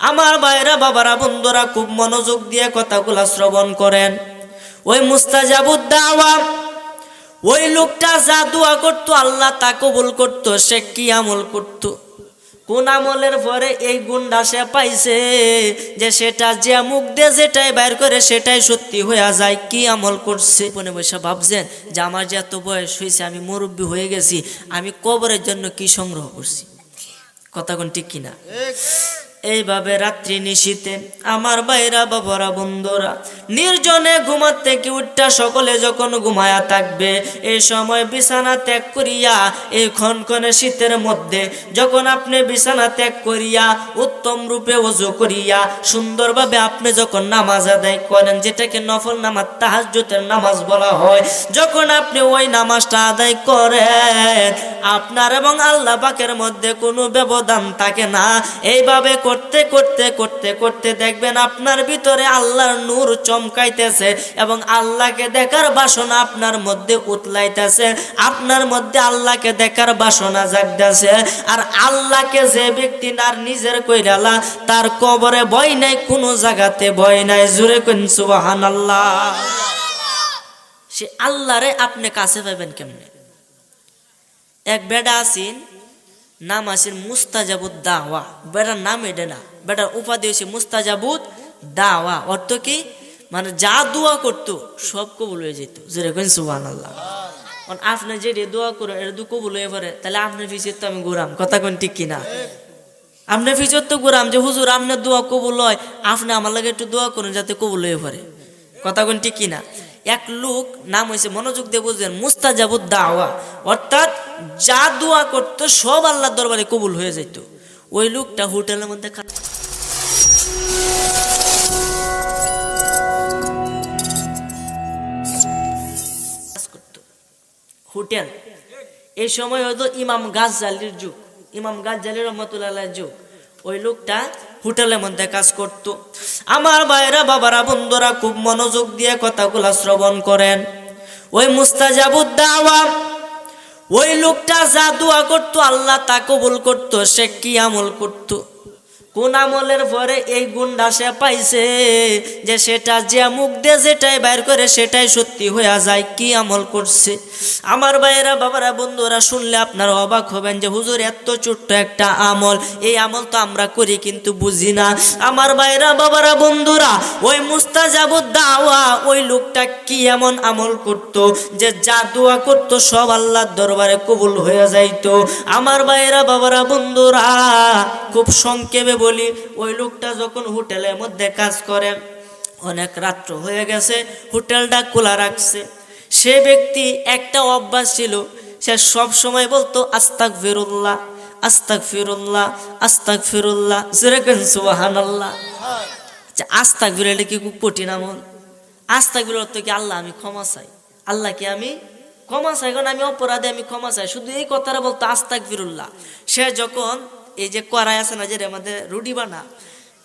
আমার ভাইরা বাবারা, বন্ধুরা খুব মনোযোগ দিয়ে কথাগুলা শ্রবণ করেন। ওই মুস্তাজাবুদ দাওয়া ওই লোকটা যা দোয়া করতো, আল্লাহ তা কবুল করতো, সে কি আমল করতো? কোন আমলের পরে এই গুণটা সে পাইছে যে সেটা যে মুখ দিয়ে যেটাই বাইর করে সেটাই সত্যি হয়ে যায়, কি আমল করছে? মনে বসে ভাবছেন যে আমার যে এত বয়স হয়েছে আমি মুরব্বী হয়ে গেছি, আমি কবরের জন্য কি সংগ্রহ করছি? কথা কোন ঠিক কিনা? এইভাবে রাত্রি নিশীতে আমার বাইরা বাবারা, বন্ধুরা নির্জনে ঘুমার থেকে উঠটা সকলে যখন ঘুমায়া থাকবে, এই সময় বিছানা ত্যাগ করিয়া, এই ক্ষণক্ষণে শীতের মধ্যে যখন আপনি বিছানা ত্যাগ করিয়া, উত্তম রূপে অজু করিয়া, সুন্দরভাবে আপনি যখন নামাজ আদায় করেন, যেটাকে নফল নামাজ, তাহাজ্জুদের নামাজ বলা হয়, যখন আপনি ওই নামাজটা আদায় করেন, আপনার এবং আল্লাহ পাকের মধ্যে কোনো ব্যবধান থাকে না। এইভাবে করতে করতে করতে করতে দেখবেন আপনার ভিতরে আল্লাহর নূর চমকাইতেছে এবং আল্লাহকে দেখার বাসনা আপনার মধ্যে উতলাইতেছে, আপনার মধ্যে আল্লাহকে দেখার বাসনা জাগতেছে আর আল্লাহকে যে ব্যক্তি আর নিজের কইরালা তার কবরে ভয় নাই, কোনো জায়গাতে ভয় নাই। জুড়ে কোন সুবাহান আল্লাহ সে আল্লাহরে আপনি কাছে পাবেন কেমনে? এক বেডা আসিন নাম আসিন মুস্তাজাবুদ দাওয়া। বেটার নাম এটা না। বেটার উপাধি হয়েছে মুস্তাজাবুদ দাওয়া। অর্থ কি? মানে যা দোয়া করতো, সব কবুল হয়ে যেত। যেরকম সুবান আল্লাহ আপনি যে দোয়া করেন, এটা দু কবুল হয়ে পড়ে। তাহলে আপনার পিছিয়ে তো আমি ঘুরাম কথা কোন ঠিক কিনা? আপনি ফিচর তো ঘুরাম যে, হুজুর, আপনার দোয়া কবুল হয়। আপনি আমার লাগে একটু দোয়া করুন যাতে কবুল হয়ে পড়ে। কথা কোন ঠিক কিনা? এক লোক, নাম হয়েছে মনোযোগ দিয়ে বুঝলেন মুস্তাজাবুদ দাওয়া। অর্থাৎ যা দোয়া করতো, সব আল্লাহর দরবারে কবুল হয়ে যেত ওই লোকটা হোটেলের মধ্যে করতো। হোটেল। এই সময় হয়তো ইমাম গাজ্জালির যুগ। ইমাম গাজ্জালি রহমতুল্লাহ যুগ। ওই লোকটা হোটেলের মধ্যে কাজ করত। আমার ভাইরা বাবারা, বন্ধুরা খুব মনোযোগ দিয়ে কথাগুলা শ্রবণ করেন। ওই মুস্তাজাবুদ্দাওয়া ওই লোকটা যা দোয়া করতো, আল্লাহ তা কবুল করতো, সে কি আমল করতো? কোন আমলের পরে এই গুণটা সে পাইছে যে সেটা যে মুখ দিয়ে যেটাই বাইর করে সেটাই সত্যি হয়ে যায়, কি আমল করছে? আমার ভাইয়েরা, বাবারা, বন্ধুরা, শুনলে আপনারা অবাক হবেন যে হুজুর, এত ছোট্ট একটা আমল। এই আমল তো আমরা করি কিন্তু বুঝি না। আমার ভাইয়েরা, বাবারা, বন্ধুরা, ওই মুস্তাজাবুদ দাওয়া ওই লোকটা কি এমন আমল করত যে যা দোয়া করতো সব আল্লাহর দরবারে কবুল হয়ে যাইতো? আমার ভাইয়েরা, বাবারা, বন্ধুরা, খুব সংক্ষেপে বলি, ওই লোকটা যখন হোটেলের মধ্যে কাজ করে, অনেক রাত্র হয়ে গেছে, হোটেলটা খোলা রাখছে। সে ব্যক্তি একটা অভ্যাস ছিল, সে সব সময় বলতো আস্তাক ফিরুল্লাহ আস্তাক ফিরুল্লাহ আস্তাক ফিরুল্লাহ যেরকম সুবাহান আল্লাহ আচ্ছা আস্তাক ফিরুল্লাহ কি খুব কঠিন আমল? আস্তাক ফিরুল্লাহ তো কি, আল্লাহ আমি ক্ষমা চাই। আল্লাহকে আমি ক্ষমা চাই? কারণ আমি অপরাধে আমি ক্ষমা চাই। শুধু এই কথাটা বলতো আস্তাক ফিরুল্লাহ সে যখন এই যে কড়াই আছে না, যে আমাদের রুটি বানা,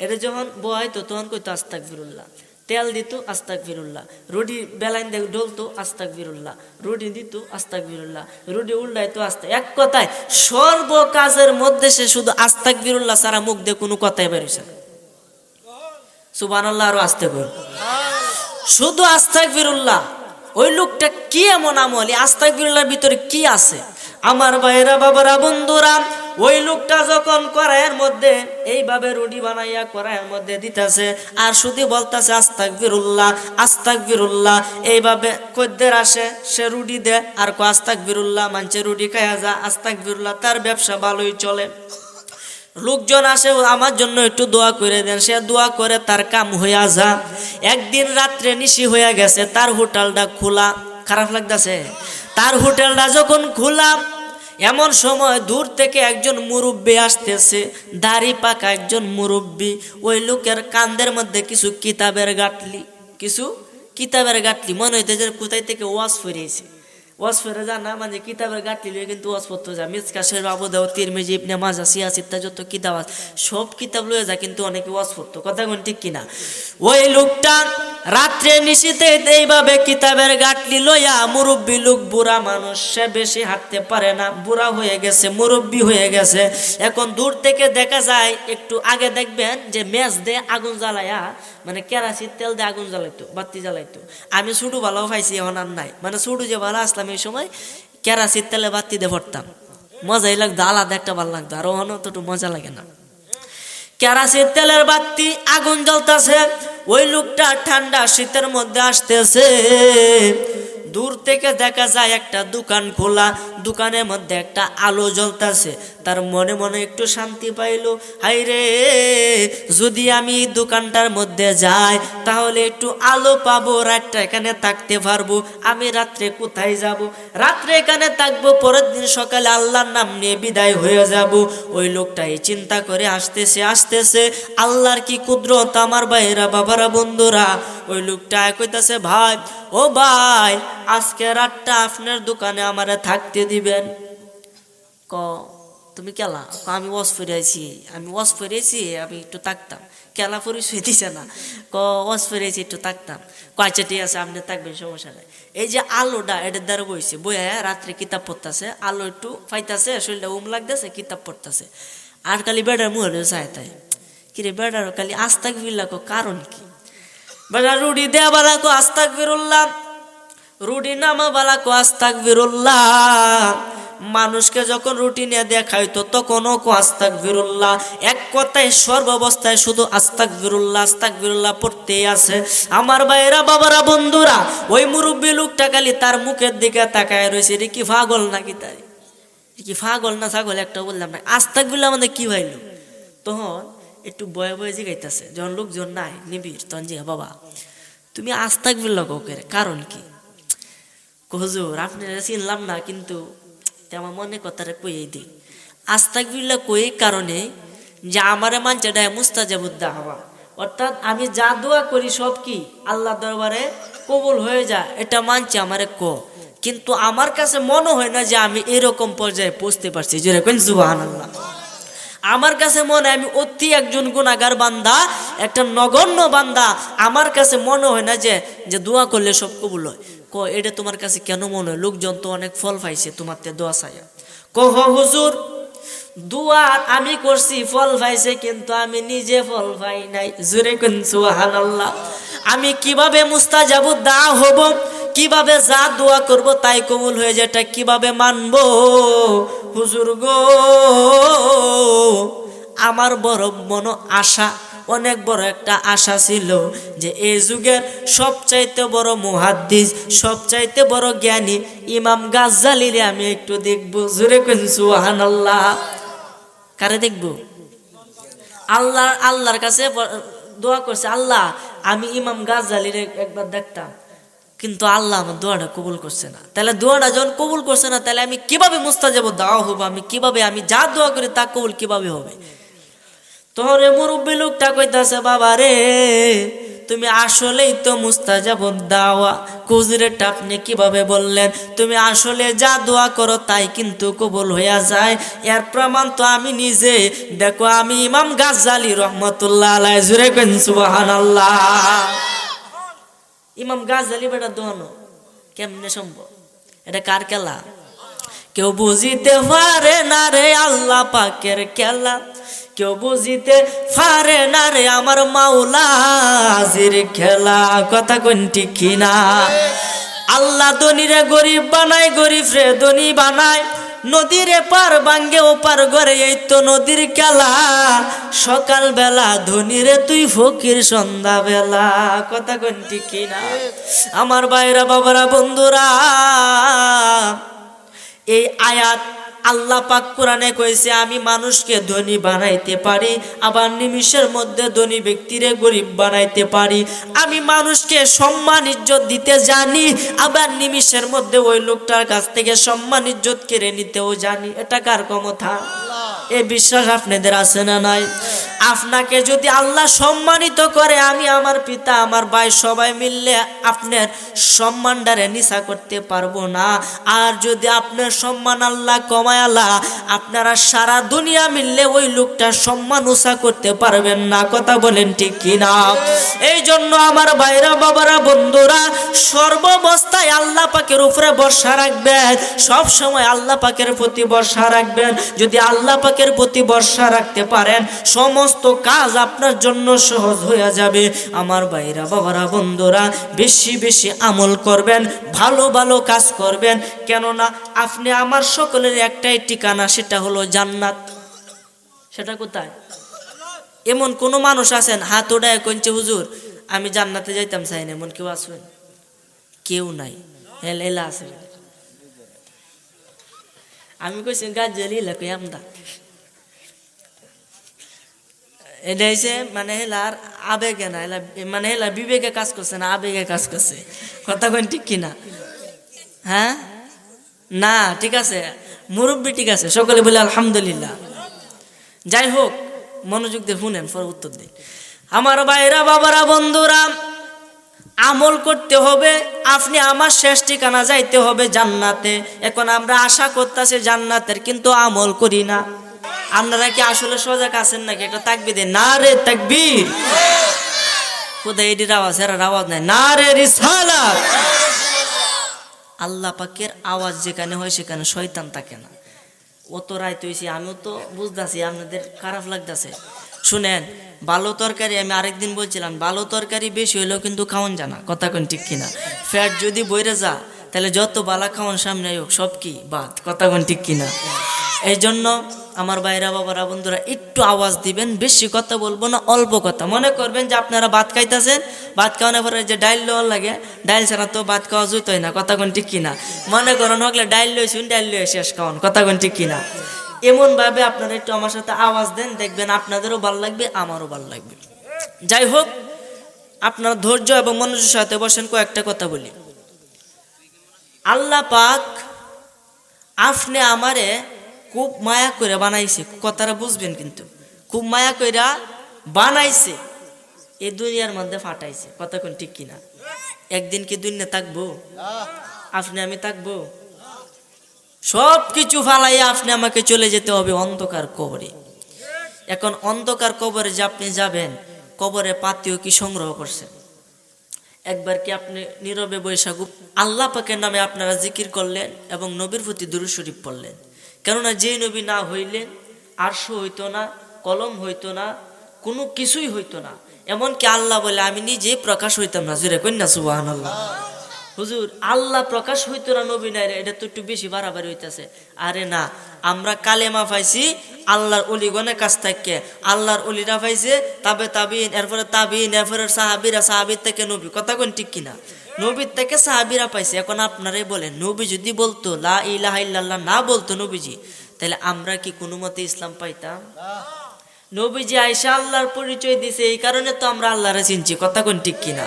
এটা যখন বহাইতো তখন কইতো আস্তাক ফিরুল্লাহ তেল দিত আস্তাক ফিরুল্লাহ রুটি বেলাইন দেখ ডলতো আস্তাক ফিরুল্লাহ রুটি দিত আস্তাক ফিরুল্লাহ রুটি উল্টাইতো, আস্তা এক কথায় সর্ব কাজের মধ্যে সে শুধু আস্তাক ফিরুল্লাহ সারা মুখ দিয়ে কোনো কথাই বেরোছে না। সুবান আল্লাহ আরও আসতে কর। শুধু আস্তাক ফিরুল্লাহ ওই লোকটা কি এমন আমল? আস্তাক ফিরুল্লাহর ভিতরে কি আছে? আমার ভাইরা বাবারা, বন্ধুরা ওই লোকটা যখন কড়াইয়ের মধ্যে এইভাবে রুটি বানাইয়া কড়াইয়ের মধ্যে দিতেছে, আর শুধু বলতেছে আস্তাক বিরুল্লাহ আস্তাক বিরুল্লাহ এইভাবে কদ্দের আসে, সে রুটি দে আর কো আস্তাক বিরুল্লাহ মানছে রুটি খাইয়া যা আস্তাক বিরুল্লাহ তার ব্যবসা ভালোই চলে। লোকজন আসে, আমার জন্য একটু দোয়া করে দেন সে দোয়া করে তার কাম হইয়া যা। একদিন রাত্রে নিশি হইয়া গেছে, তার হোটেলটা খোলা। খারাপ লাগতেছে? তার হোটেলটা যখন খোলা এমন সময় দূর থেকে একজন মুরব্বী আসতেছে, দাড়ি পাকা একজন মুরব্বী। ওই লোকের কান্দের মধ্যে কিছু কিতাবের গাঁটলি, কিছু কিতাবের গাঁটলি, মনে হইতে যে কোথায় থেকে ওয়াশ ফিরিয়েছে। ওয়াজ ফেরে যা না মানে কিতাবের গাটলি লিয়ে কিন্তু পড়তে যা মিসকা শের বাবু দেও তিরমিজি, ইবনে মাজা সিয়াস ইত্যাদি যত কিতাব সব কিতাব লয়ে যা কিন্তু অনেকে পড়তো কথা কোন ঠিক কিনা? ওই লোকটা রাত্রে নিশীতে এইভাবে কিতাবের গাটলি লইয়া মুরব্বী লোক, বুড়া মানুষ, সে বেশি হাঁটতে পারে না, বুড়া হয়ে গেছে, মুরব্বী হয়ে গেছে। এখন দূর থেকে দেখা যায়, একটু আগে দেখবেন যে ম্যাচ দিয়ে আগুন জ্বালায়া মানে কেরাসিন তেল দিয়ে আগুন জ্বালাইতো, বাতি জ্বালাইতো। আমি ছুটু ভালো পাইছি, এখন আর নাই। মানে ছুটু যে ভালো আসলাম এই সময় কেরাসির তেলে বাতি দিয়ে ভরতাম। মজাই লাগতো আলাদা একটা ভালো লাগতো, আর ওখানে তো মজা লাগে না। কেরাসির তেলের বাতি আগুন জ্বলতেছে, ওই লোকটা ঠান্ডা শীতের মধ্যে আসতেছে। দূর থেকে দেখা যায় একটা দোকান খোলা দোকানের মধ্যে একটা আলো জ্বলতেছে। তার মনে মনে একটু শান্তি পাইলো। হাই রে যদি আমি দোকানটার মধ্যে যাই, তাহলে একটু আলো পাবো, রাতটা এখানে থাকতে পারব। আমি রাত্রে কোথায় যাব? রাত্রে এখানে থাকব, পরের দিন সকালে আল্লাহর নাম নিয়ে বিদায় হয়ে যাব। ওই লোকটা এই চিন্তা করে আসতেছে আসতেছে, আল্লাহর কি কুদরত আমার ভাইরা বাবারা, বন্ধুরা? ওই লোকটা কইতাছে, ভাই, ও ভাই, আজকে রাতটা আপনার দোকানে আমার থাকতে দিবেন? ক, তুমি কেলা? ক, আমি ওয়াশ ফিরেছি আমি ওয়াশ ফিরেছি আমি একটু থাকতাম। কেলা পরিচয় দিছে না? ক ওয়াশ ফিরেছি একটু থাকতাম। কয়টা ঠিক আছে, আপনি থাকবেন, সমস্যা নাই। এই যে আলোটা এটার দ্বারা বইছে, বইয়া রাত্রে কিতাব পড়তেছে, আলো একটু পাইতাছে শরীরটা উম লাগতেছে, কিতাব পড়তেছে। আর খালি বেড়ার মুহরে চায় তাই। কিরে বেড়ার, খালি আস্তাক বিল্লাক কারণ কি? বেড়া রুডি দেয়া বালা কো আস্তাক বিরুল্লাহ রুটি নামা বালা কো আস্তাক বিরুল্লাহ মানুষকে যখন রুটি নিয়ে দেখাইতো, তখনও আস্তাক বিরুল্লাহ এক কথায় সর্বাবস্থায় শুধু আস্তাক বিরুল্লাহ আস্তাক বিরুল্লাহ পড়তেই আছে। আমার ভাইরা বাবারা, বন্ধুরা, ওই মুরব্বী লোকটা খালি তার মুখের দিকে তাকায় রয়েছে। রে কি পাগল নাকি তাই? কি পাগল না ছাগল? একটা বললাম না আস্তাক বিরুল্লাহ আমাদের কি ভাইলো তখন একটু বয়ে বয়ে জিগাইতেছে, যখন লোকজন নাই, নিবিড়, তখন বাবা, তুমি আস্তাক বিল্লা কারণ কি? হুজুর আপনারা চিনলাম না, কিন্তু তেমন মনে কথাটা কইয়ে দিই। আস্তাক বিল্লা কই কারণে যে আমারে ডায় মুস্তাজাবুদ্দা হওয়া অর্থাৎ আমি যা দোয়া করি সব কি আল্লাহ দরবারে কবুল হয়ে যায়, এটা মানছে আমারে ক। কিন্তু আমার কাছে মনে হয় না যে আমি এরকম পর্যায়ে পৌঁছতে পারছি। যেরকম জুবাহান আল্লাহ আমার কাছে মনে আমি অতি একজন গুণাগার বান্দা, একটা নগণ্য বান্দা। আমার কাছে মনে হয় না যে যে দোয়া করলে সব কবুল হয়। ক, এটা তোমার কাছে কেন মনে হয়? লোকজন তো অনেক ফল পাইছে তোমার তে দোয়া চাইয়া কহ, হুজুর দোয়া আমি করছি, ফল পাইছে কিন্তু আমি নিজে ফল পাই নাই। জুরে কোন সুবহানাল্লাহ। আমি কীভাবে মুস্তাজাবু দা হব, কীভাবে যা দোয়া করব তাই কবুল হয়ে যেটা কীভাবে মানব? হুজুর গো, আমার বড় মন আশা, অনেক বড় একটা আশা ছিল যে এই যুগের সবচাইতে বড় মুহাদ্দিস, সবচাইতে বড় জ্ঞানী ইমাম গাজ্জালিরে আমি একটু দেখব। জুরে কোন সুবহানাল্লাহ। কারে দেখব? আল্লাহ আল্লাহর কাছে দোয়া করছে, আল্লাহ, আমি ইমাম গাজালির একবার দেখতাম, কিন্তু আল্লাহ আমার দোয়াটা কবুল করছে না। তাহলে দোয়াটা যখন কবুল করছে না, তাহলে আমি কীভাবে মুস্তাজাব দেওয়া হব? আমি কীভাবে, আমি যা দোয়া করি তা কবুল কীভাবে হবে? তোরে মুরব্বী লোকটা কইতাছে, বাবা রে তুমি আসলেই তো মুস্তাজাব দাওয়া। কুজুরেরটা আপনি কীভাবে বললেন, তুমি আসলে যা দোয়া করো তাই কিন্তু কবুল হইয়া যায়। এর প্রমাণ তো আমি নিজে। দেখো, আমি ইমাম গাজ্জালি রহমতুল্লাহ আলাই জুরে কেন সুবহানাল্লাহ। ইমাম গাজ্জালি বেটা দোয়ানো কেমনে সম্ভব? এটা কার খেলা? কেউ বুঝিতে পারে না রে আল্লাহ পাকের খেলা। কেউ বুঝিতে পারে না রে আমার মাওলা হাজির খেলা। কথা কোনটি কিনা? আল্লাহ ধনীরে গরিব বানায় গরিব রে ধনী বানায়। নদীরে পার বাঙ্গে ও পার ঘরে, এই তো নদীর খেলা। সকাল বেলা ধনীরে তুই ফকির সন্ধ্যা বেলা কথা কোনটি কিনা? আমার বাইরা বাবারা, বন্ধুরা, এই আয়াত আল্লাহ পাক কোরআনে কইছে, আমি মানুষকে ধনী বানাইতে পারি, আবার নিমিষের মধ্যে ধনী ব্যক্তিরে গরিব বানাইতে পারি। আমি মানুষকে সম্মান, ইজ্জত দিতে জানি, আবার নিমিষের মধ্যে ওই লোকটার কাছ থেকে সম্মান, ইজ্জত কেড়ে নিতেও জানি। এটা কার ক্ষমতা? এই বিশ্বাস আপনাদের আছে না নাই? আপনাকে যদি আল্লাহ সম্মানিত করে, আমি আমার পিতা, আমার ভাই সবাই মিললে আপনার সম্মানটারে নিশা করতে পারব না। আর যদি আপনার সম্মান আল্লাহ কমায় আল্লাহ, আপনারা সারা দুনিয়া মিললে ওই লোকটার সম্মান উষা করতে পারবেন না। কথা বলেন ঠিক কিনা? এই জন্য আমার ভাইরা, বাবারা, বন্ধুরা, সর্বাবস্থায় আল্লাহ পাকের উপরে ভরসা রাখবেন। সব সময় আল্লাহ পাকের প্রতি ভরসা রাখবেন। যদি আল্লাহ পাকের প্রতি ভরসা রাখতে পারেন, সমস্ত কাজ আপনার জন্য সহজ হয়ে যাবে। আমার ভাইরা, বাবারা, বন্ধুরা, বেশি বেশি আমল করবেন, ভালো ভালো কাজ করবেন। কেননা, আপনি আমার সকলের একটাই ঠিকানা, সেটা হলো জান্নাত। সেটা কোথায়? এমন কোনো মানুষ আছেন, হাত ওড়ায় কঞ্চে হুজুর, আমি জান্নাতে যাইতাম চাই না এমন কেউ আসবেন কেউ নাই। হেল এলা আছে। আমি কইছি গাছ জ্বালি এলাকা আমদা? এটা হচ্ছে মানে হেলার আবেগে না এলা মানে হেলা বিবেকে কাজ করছে না, আবেগে কাজ করছে। কথা কেন ঠিক কিনা? হ্যাঁ? না, ঠিক আছে। মুরব্বী ঠিক আছে, সকলে বলে আলহামদুলিল্লাহ। যাই হোক, মনোযোগ দিয়ে শুনেন, পর উত্তর দিন আমার ভাইরা, বাবারা, বন্ধুরা, আমল করতে হবে, আপনি আমার শেষ ঠিকানা যাইতে হবে জান্নাতে। এখন আমরা আশা করতেছি জান্নাতের, কিন্তু আমল করি না। আপনারা কি আসলে সজাগ আছেন নাকি? একটা তাকবি দেন। না রে তাকবীর। কোথায় এটির আওয়াজ এর আওয়াজ নাই। না রে রিসালা আল্লাহ পাকের আওয়াজ যেখানে হয় সেখানে শয়তান থাকে না। অত রায় হয়েছি, আমিও তো বুঝতেছি, আপনাদের খারাপ লাগতেছে। শুনেন, ভালো তরকারি আমি আরেকদিন বলছিলাম, ভালো তরকারি বেশি হইলেও কিন্তু খাওয়ান জানা কথা কোন ঠিক কিনা। ফ্যাট যদি বইরে যা, তাহলে যত বালা খাওয়ান সামনে হোক সব কি বাদ কথা কোন ঠিক কিনা। এই জন্য আমার বাইরা বাবারা, বন্ধুরা, একটু আওয়াজ দিবেন, বেশি কথা বলব না, অল্প কথা। মনে করবেন যে আপনারা ভাত খাইতেছেন, ভাত খাওয়ানোর পরে যে ডাইল লওয়ার লাগে, ডাইল ছাড়া তো ভাত খাওয়া জুতোই না, কথা কোন ঠিক কিনা? মনে করেন হকলে ডাইল লইছুন, ডাইল লয়ে শেষ খাওয়ান, কথা কোন ঠিক কিনা? এমন ভাবে আপনারা একটু আমার সাথে আওয়াজ দেন, দেখবেন আপনাদেরও ভালো লাগবে, আমারও ভালো লাগবে। যাই হোক, আপনার ধৈর্য এবং মনোযোগের সাথে বসেন, কয়েকটা কথা বলি। আল্লাহ পাক, আপনি আমারে খুব মায়া করে বানাইছে। কথাটা বুঝবেন কিন্তু। খুব মায়া কইরা বানাইছে। এই দুনিয়ার মধ্যে ফাটাইছে। কথা কোন ঠিক কিনা? একদিন কি দুনিয়া থাকব? আপনি আমি থাকব? সব কিছু ফালাইয়া আপনি আমাকে চলে যেতে হবে অন্ধকার কবরে। এখন অন্ধকার কবরে যে আপনি যাবেন, কবরে পাতিও কি সংগ্রহ করছেন? একবার কি আপনি নীরবে বৈশাখ আল্লাহ পাকের নামে আপনারা জিকির করলেন এবং নবীর প্রতি দুরু শরীফ পড়লেন? কেননা যে নবী না হইলেন, আরশ হইতো না, কলম হইতো না, কোনো কিছুই হইতো না। এমনকি আল্লাহ বলে, আমি নিজে প্রকাশ হইতাম না। জুরে কন্যা সুবাহান আল্লাহ হুজুর, আল্লাহ প্রকাশ হইতো না নবী নাই এটা তো একটু বেশি বাড়াবাড়ি হইতেছে। আরে না আমরা কালেমা পাইছি, আল্লাহর অলিগণের কাছ থেকে। আল্লাহর অলিরা পাইছে, তাবে তাবিন, এরপরে তাবিন, এরপরে সাহাবিরা, সাহাবির থেকে নবী। কথা কোন ঠিক কিনা? নবীর থেকে সাহাবিরা পাইছে। এখন আপনারাই বলেন, নবী যদি বলতো, লা ইলাহা ইল্লাল্লাহ না বলতো নবীজি, তাহলে আমরা কি কোনো মতে ইসলাম পাইতাম? নবীজি আয়সা আল্লাহর পরিচয় দিছে, এই কারণে তো আমরা আল্লাহরে চিনছি। কথা কোন ঠিক কিনা?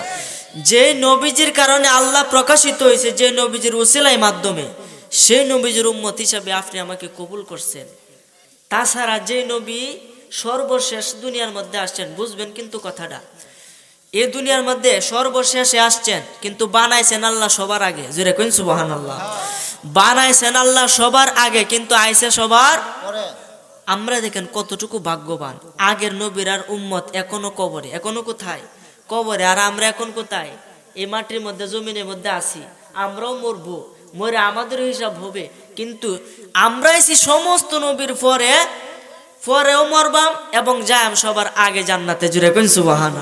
যে নবীজির কারণে আল্লাহ প্রকাশিত হয়েছে যে নবীজির উসিলাই মাধ্যমে। সেই নবীজির উম্মত হিসাবে আপনি আমাকে কবুল করছেন। তাছাড়া যে নবী সর্বশেষ দুনিয়ার মধ্যে আসছেন, বুঝবেন কিন্তু কথাটা। এ দুনিয়ার মধ্যে সর্বশেষে আসছেন, কিন্তু বানাইছেন আল্লাহ সবার আগে। জুড়ে কইন সুবাহান আল্লাহ বানাইছেন আল্লাহ সবার আগে, কিন্তু আইছে সবার আমরা দেখেন কতটুকু ভাগ্যবান। আগের নবীর আর উম্মত এখনও কবরে। এখনও কোথায়? কবরে। আর আমরা এখন কোথায়? এই মাটির মধ্যে, জমিনের মধ্যে আছি। আমরাও মরবো। মরে আমাদের হিসাব হবে। কিন্তু আমরা এসি সমস্ত নবীর পরে পরেও মরবাম এবং যাই সবার আগে জান্নাতে জুড়ে কেন সুবাহান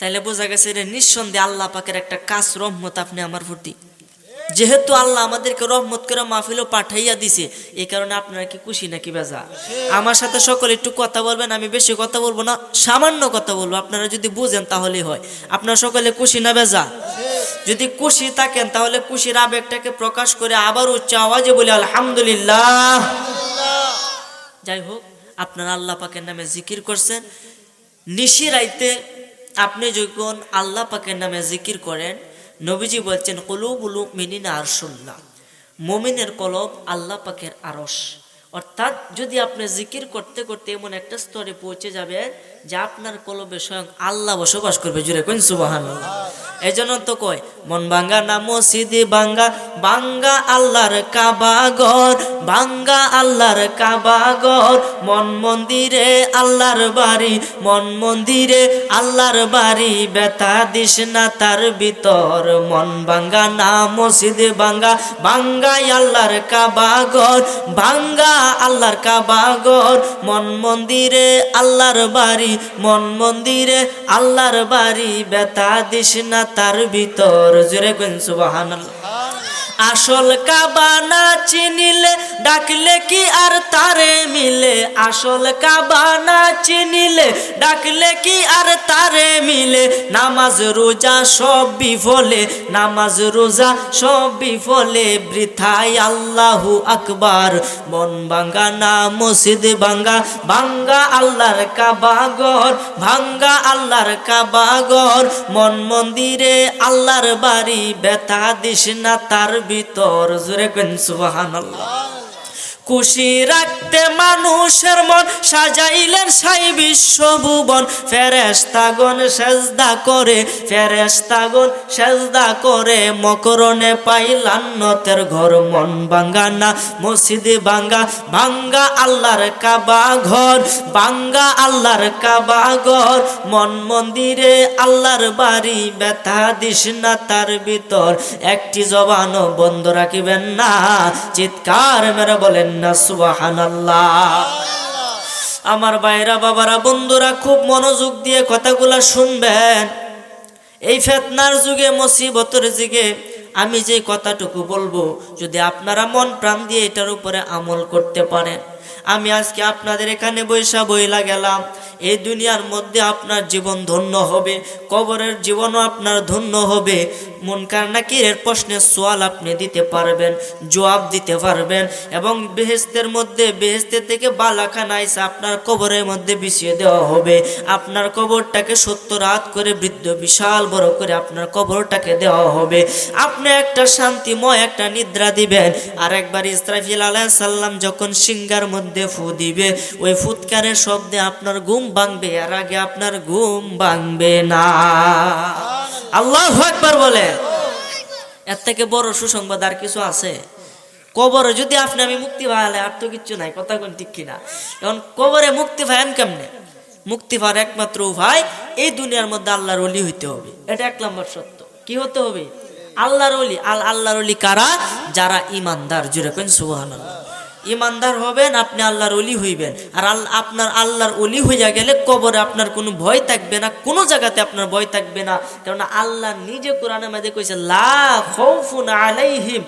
তাইলে বোঝা গেছে নিঃসন্দেহে আল্লাহ পাকের একটা কাজ রহমত আপনি আমার প্রতি। যেহেতু আল্লাহ আমাদেরকে রহমত করে মাহফিলও পাঠাইয়া দিছে, এই কারণে আপনারা কি খুশি নাকি বেজা? আমার সাথে সকলে একটু কথা বলবেন, আমি বেশি কথা বলব না, সামান্য কথা বলব, আপনারা যদি বুঝেন তাহলেই হয়। আপনারা সকলে খুশি না বেজা? যদি খুশি থাকেন, তাহলে খুশির আবেগটাকে প্রকাশ করে আবার উচ্চ আওয়াজে বলি, আলহামদুলিল্লাহ। যাই হোক, আপনারা আল্লাহ পাকের নামে জিকির করছেন। নিশি রাইতে আপনি যখন আল্লাহ পাকের নামে জিকির করেন নবীজি বলছেন কলুবুলু মিনিনা আরশুল্লাহ। মমিনের কলব আল্লাহ পাকের আরস অর্থাৎ যদি আপনি জিকির করতে করতে এমন একটা স্তরে পৌঁছে যাবেন যে আপনার কলবে স্বয়ং আল্লাহ বসবাস করবে। জুড়ে কোন সুবাহান এই জন্য তো কয়, মন বাঙ্গা না মসজিদে বাঙ্গা বাঙ্গা আল্লাহর কাবাগর বাঙ্গা আল্লাহর কাবাগর মন মন্দিরে আল্লাহর বাড়ি, মন মন্দিরে আল্লাহর বাড়ি। বেতা দিস না তার ভিতর। মন বাঙ্গা না মসজিদে বাঙ্গা বাঙ্গাই আল্লাহর কাবাগর বাঙ্গা আল্লাহর কাবাগর মন মন্দিরে আল্লাহর বাড়ি, মন মন্দিরে আল্লাহর বাড়ি। বেতা দিস না তার ভিতর। জুড়ে গুন সুবাহান সুবহানাল্লাহ। আসল কাবা না চিনিলে ডাকলে কি আর তারে মিলে? আসল কাবা না চিনিলে ডাকলে কি আর তারে মিলে? নামাজ, রোজা সব বিফলে নামাজ, রোজা সব বিফলে বৃথাই আল্লাহু আকবার, মন ভাঙ্গা না মসজিদ ভাঙ্গা। ভাঙ্গা আল্লাহর কাবাগর ভাঙ্গা আল্লাহর কাবাগর মন মন্দিরে আল্লাহর বাড়ি, ব্যথা দিস না তার ভিতর জোরে কেন সুবহানাল্লাহ। খুশি রাখতে মানুষের মন, সাজাইলেন সাই বিশ্বভুবন। ফেরেস্তাগণ সেজদা করে ফেরেস্তাগণ সেজদা করে, মকরণে পাইলান্নতের ঘর, মন ভাঙ্গা না, মসজিদে ভাঙ্গা ভাঙ্গা আল্লাহর কাবা ঘর, ভাঙ্গা আল্লাহর কাবা ঘর। মন মন্দিরে আল্লাহর বাড়ি, ব্যথা দিস না তার ভিতর। একটি জবানও বন্ধ রাখিবেন না, চিৎকার মেরে বলেন না, সুবহানাল্লাহ। আমার বাইরা বাবারা, বন্ধুরা, খুব মনোযোগ দিয়ে কথাগুলা শুনবেন। এই ফেতনার যুগে, মুসিবতের যুগে আমি যে কথাটুকু বলব, যদি আপনারা মন প্রাণ দিয়ে এটার উপরে আমল করতে পারেন। আমি আজকে আপনাদের এখানে বৈশা বইলা গেলাম। এই দুনিয়ার মধ্যে আপনার জীবন ধন্য হবে, কবরের জীবনও আপনার ধন্য হবে। মন মনকার নাকিরের প্রশ্নের সোয়াল আপনি দিতে পারবেন, জবাব দিতে পারবেন এবং বেহেস্তের মধ্যে বেহেস্তের থেকে বালাখানা এসে আপনার কবরের মধ্যে বিছিয়ে দেওয়া হবে। আপনার কবরটাকে সত্য রাত করে বৃদ্ধ বিশাল বড় করে আপনার কবরটাকে দেওয়া হবে। আপনি একটা শান্তিময় একটা নিদ্রা দিবেন। আর একবার ইসরাফিল আলাহ সাল্লাম যখন সিঙ্গার মধ্যে ফু দিবে। ওই ফুৎকারের শব্দে আপনার ঘুম ভাঙবে আর আগে আপনার ঘুম ভাঙবে না। আল্লাহ একবার বলে। এর থেকে বড় সুসংবাদ আর কিছু আছে? কবরে যদি আপনি, আমি মুক্তি পাইলে আর তো কিচ্ছু নাই, কথা কোন ঠিক কিনা? এখন কবরে মুক্তি পাইন কেমনে? মুক্তি পাওয়ার একমাত্র উপায়, এই দুনিয়ার মধ্যে আল্লাহর অলি হইতে হবে। এটা এক নম্বর সত্য। কি হতে হবে? আল্লাহর অলি আল আল্লাহর অলি কারা? যারা ইমানদার। জুড়ে কেন সুবহানাল্লাহ। ইমানদার হবেন, আপনি আল্লাহর অলি হইবেন। আর আপনার আল্লাহর অলি হইয়া গেলে কবরে আপনার কোনো ভয় থাকবে না, কোনো জায়গাতে আপনার ভয় থাকবে না। কারণ আল্লাহ নিজে কোরআনের মধ্যে কইছে, লা আলাইহিম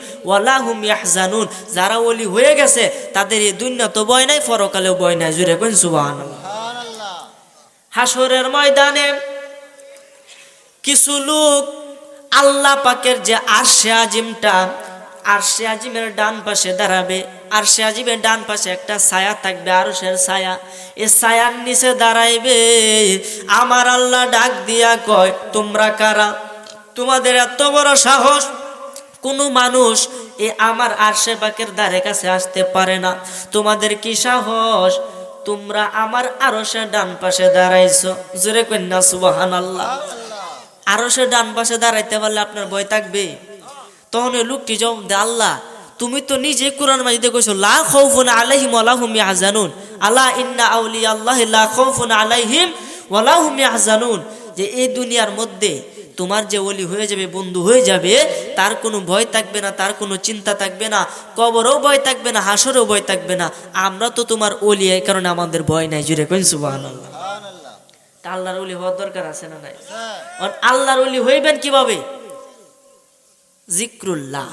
যারা অলি হয়ে গেছে, তাদের এই দুনিয়া তো ভয় নাই, পরকালেও ভয় নাই। জুড়ে কোন সুবহানাল্লাহ। হাসরের ময়দানে কিছু লোক আল্লাহ পাকের যে আরশে আজিমটা আরশে আজিমের ডান পাশে দাঁড়াবে আরশে আজিমের ডান পাশে একটা ছায়া থাকবে আরশের ছায়া। এ ছায়ার নিচে দাঁড়াইবে, আমার আল্লাহ ডাক দিয়া কয়, তোমরা কারা? তোমাদের এত বড় সাহস। কোনো মানুষ এ আমার আরশে পাকের দ্বারে কাছে আসতে পারে না। তোমাদের কি সাহস? তোমরা আমার আরশে ডান পাশে দাঁড়াইছো। জোরে কন্যা সুবাহান আল্লাহ আরও সে ডান পাশে দাঁড়াইতে পারলে আপনার ভয় থাকবে। তখন ওই লোকটি জবাব দে আল্লাহ তুমি তো নিজে কোরআন মাজিদে কইছো লা খাউফুন আলাইহিম ওয়ালা হুম ইয়াহজানুন। আলা ইন্না আউলিয়া আল্লাহ লা খাউফুন আলাইহিম ওয়ালা হুম ইয়াহজানুন। যে এই দুনিয়ার মধ্যে তোমার যে ওলি হয়ে যাবে বন্ধু হয়ে যাবে তার কোনো ভয় থাকবে না তার কোনো চিন্তা থাকবে না কবরও ভয় থাকবে না হাসরেও ভয় থাকবে না। আমরা তো তোমার ওলি এই কারণে আমাদের ভয় নাই জুড়ে কইন সুবহানাল্লাহ। তা আল্লাহর ওলি হওয়ার দরকার আছে না নাই? আল্লাহর ওলি হইবেন কীভাবে? জিক্রুল্লাহ,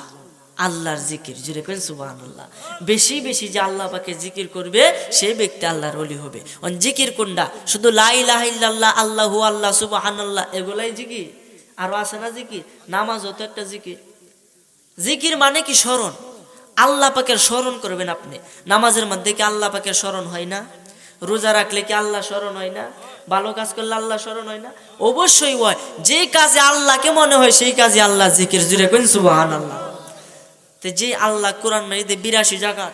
আল্লাহর জিকির জুড়ে কেন সুবহানাল্লাহ। বেশি বেশি যে আল্লাহ পাকে জিকির করবে, সে ব্যক্তি আল্লাহর অলি হবে। অন জিকির কোনটা? শুধু লা ইলাহা ইল্লাল্লাহ, আল্লাহু আল্লাহ, সুবহানাল্লাহ, এগুলাই জিকির? আরও আছে না জিকির? নামাজ হতো একটা জিকির। জিকির মানে কি স্মরণ? আল্লাহ পাকের স্মরণ করবেন আপনি। নামাজের মধ্যে কি আল্লাহ পাকের স্মরণ হয় না? রোজা রাখলে কি আল্লাহ স্মরণ হয় না? ভালো কাজ করলে আল্লাহ স্মরণ হয় না? অবশ্যই হয়। যে কাজে আল্লাহকে মনে হয়, সেই কাজে আল্লাহ জিকির জুড়ে কোন সুবাহান আল্লাহ তো যে আল্লাহ কোরআন মারিতে বিরাশি জায়গা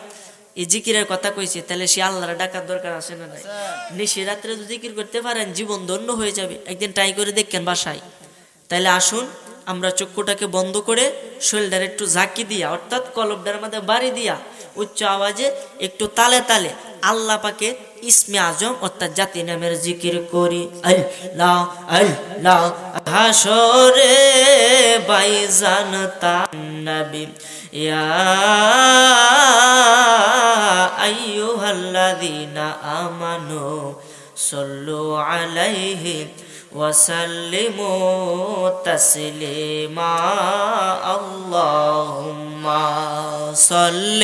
এই জিকিরের কথা কইছে, তাহলে সে আল্লাহর ডাকার দরকার আছে না নাই? নিশি রাত্রে যদি জিকির করতে পারেন, জীবন ধন্য হয়ে যাবে। একদিন ট্রাই করে দেখেন বাসায়। তাহলে আসুন, আমরা চক্ষুটাকে বন্ধ করে শরীরটার একটু ঝাঁকি দিয়া, অর্থাৎ কলবটার মধ্যে বাড়ি দিয়া, উচ্চ আওয়াজে একটু তালে তালে আল্লাহ পাকে ইসমে আজম অর্থাৎ জাতি নামের জিকির করি আল্লাহ আল্লাহ হাসরে বাইজান তান্নাবি ইয়া আইয়ুহাল্লাযীনা আমানু সাল্লু আলাইহি وسلموا تسليما اللهم صل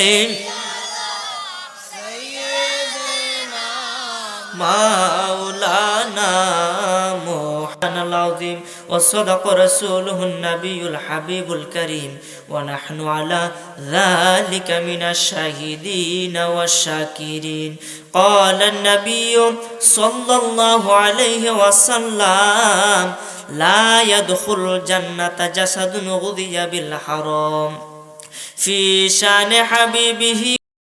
مولانا محمد العظيم وصدق رسوله النبي الحبيب الكريم ونحن على ذلك من الشاهدين والشاكرين قال النبي صلى الله عليه وسلم لا يدخل الجنة جسد غذي بالحرام في شان حبيبه